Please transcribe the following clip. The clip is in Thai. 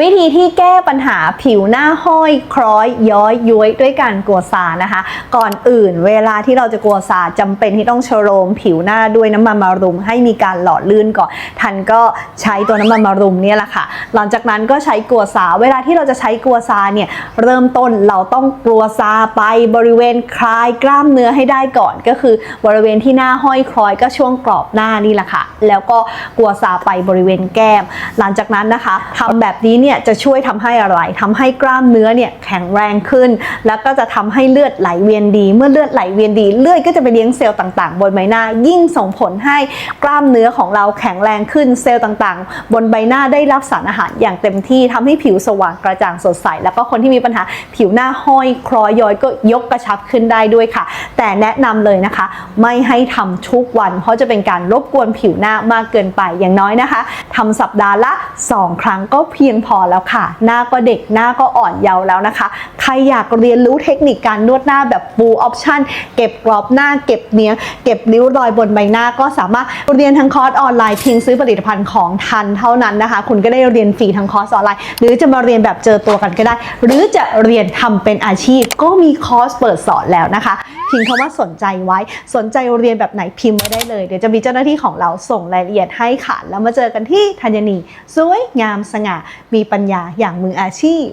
วิธีที่แก้ปัญหาผิวหน้าห้อยคล้อยย้อยย้วยด้วยการกลัวซานะคะ ก่อนอื่นเวลาที่เราจะกลัวซาจำเป็นที่ต้องโชโลมผิวหน้าด้วยน้ำมันมารุมให้มีการหล่อลื่นก่อนทันก็ใช้ตัวน้ำมันมารุมเนี่ยแหละค่ะ หลังจากนั้นก็ใช้กลัวซาเวลาที่เราจะใช้กลัวซาเนี่ยเริ่มต้นเราต้องกลัวซาไปบริเวณคลายกล้ามเนื้อให้ได้ก่อน ก็คือบริเวณที่หน้าห้อยคล้อยก็ช่วงกรอบหน้านี่แหละค่ะ แล้วก็กลัวซาไปบริเวณแก้ม หลังจากนั้นนะคะทำแบบนี้เนี่ยจะช่วยทำให้อะไรทำให้กล้ามเนื้อเนี่ยแข็งแรงขึ้น แล้วก็จะทำให้เลือดไหลเวียนดี เมื่อเลือดไหลเวียนดี เลือดก็จะไปเลี้ยงเซลล์ต่างๆ บนใบหน้า ยิ่งส่งผลให้กล้ามเนื้อของเราแข็งแรงขึ้น เซลล์ต่างๆ บนใบหน้าได้รับสารอาหารอย่างเต็มที่ทำให้ผิวสว่างกระจ่างสดใส แล้วก็คนที่มีปัญหาผิวหน้าห้อยคล้อยย้อยก็ยกกระชับขึ้นได้ด้วยค่ะ แต่แนะนำเลยนะคะ ไม่ให้ทำทุกวัน เพราะจะเป็นการรบกวนผิวหน้ามากเกินไปอย่างน้อยนะคะทำสัปดาห์ละ 2 ครั้งก็เพียงพพอแล้วค่ะ หน้าก็เด็กหน้าก็อ่อนเยาว์แล้วนะคะ ใครอยากเรียนรู้เทคนิคการนวดหน้าแบบ full option เก็บกรอบหน้าเก็บเนี้ยเก็บริ้วรอยบนใบหน้าก็สามารถเรียนทั้งคอร์สออนไลน์เพียงซื้อผลิตภัณฑ์ของทันเท่านั้นนะคะ คุณก็ได้เรียนฟรีทั้งคอร์สออนไลน์ หรือจะมาเรียนแบบเจอตัวกันก็ได้ หรือจะเรียนทำเป็นอาชีพ ก็มีคอร์สเปิดสอนแล้วนะคะพิมพ์คำว่าสนใจไว้ สนใจเรียนแบบไหนพิมพ์ไว้ได้เลย เดี๋ยวจะมีเจ้าหน้าที่ของเราส่งรายละเอียดให้ค่ะ แล้วมาเจอกันที่ธัญนีสวยงามสง่ามีปัญญาอย่างมืออาชีพ